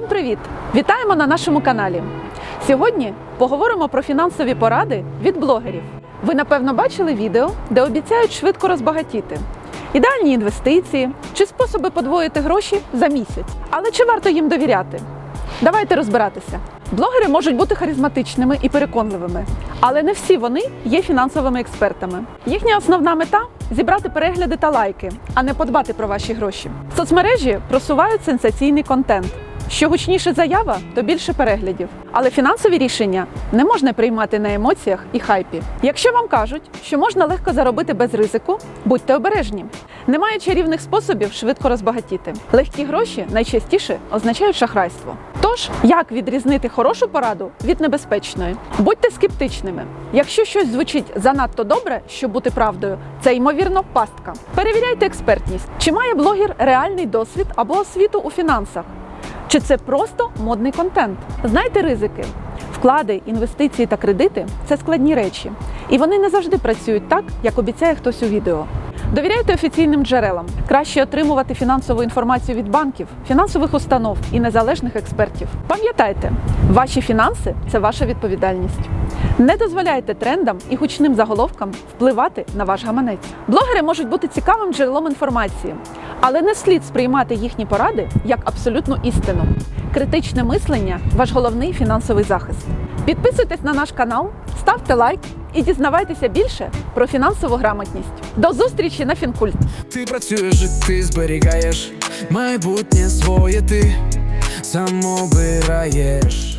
Привіт! Вітаємо на нашому каналі. Сьогодні поговоримо про фінансові поради від блогерів. Ви напевно бачили відео, де обіцяють швидко розбагатіти. Ідеальні інвестиції чи способи подвоїти гроші за місяць. Але чи варто їм довіряти? Давайте розбиратися. Блогери можуть бути харизматичними і переконливими, але не всі вони є фінансовими експертами. Їхня основна мета зібрати перегляди та лайки, а не подбати про ваші гроші. Соцмережі просувають сенсаційний контент. Що гучніше заява, то більше переглядів. Але фінансові рішення не можна приймати на емоціях і хайпі. Якщо вам кажуть, що можна легко заробити без ризику, будьте обережні. Немає чарівних способів швидко розбагатіти. Легкі гроші найчастіше означають шахрайство. Тож, як відрізнити хорошу пораду від небезпечної? Будьте скептичними. Якщо щось звучить занадто добре, щоб бути правдою, це ймовірно пастка. Перевіряйте експертність, чи має блогер реальний досвід або освіту у фінансах. Чи це просто модний контент? Знайте ризики. Вклади, інвестиції та кредити це складні речі, і вони не завжди працюють так, як обіцяє хтось у відео. Довіряйте офіційним джерелам. Краще отримувати фінансову інформацію від банків, фінансових установ і незалежних експертів. Пам'ятайте, ваші фінанси це ваша відповідальність. Не дозволяйте трендам і гучним заголовкам впливати на ваш гаманець. Блогери можуть бути цікавим джерелом інформації, але не слід сприймати їхні поради як абсолютну істину. Критичне мислення ваш головний фінансовий захист. Підписуйтесь на наш канал, ставте лайк і дізнавайтеся більше про фінансову грамотність. До зустрічі на Фінкульт! Ти працюєш, ти зберігаєш майбутнє своє ти сам обираєш.